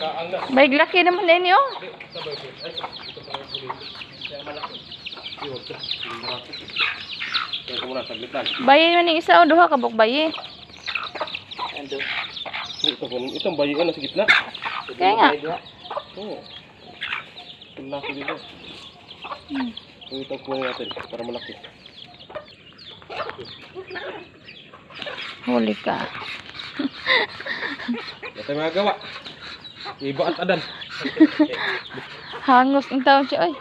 Na. Baig laki naman na inyo. Ko. Ko lang. Bayi man ni isa o duha ka buk bayi. Ito po, itong bayi ano sa gitna. Kaya nga. Oo. Ito laki dito. Hmm. Ito po natin para malaki. Huli ka. Ito yung mga gawa. Iba at adan. Hangos ang taon siya oy.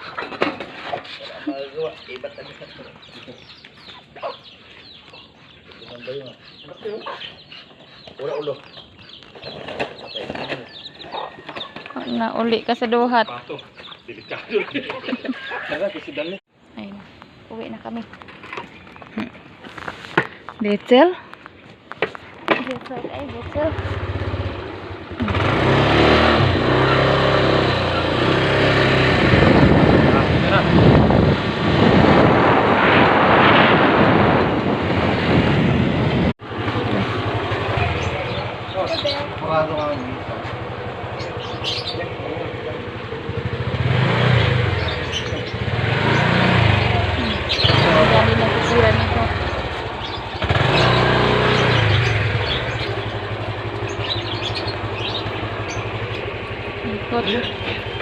Magawa, iba at adan. Ang bayo nga. Wala ulo. Na uli ka sa duhat. Pato. Delikado. Tara, kusidal niya. Ayun. Uwi na kami. Hmm. Little. Little ay little. over there.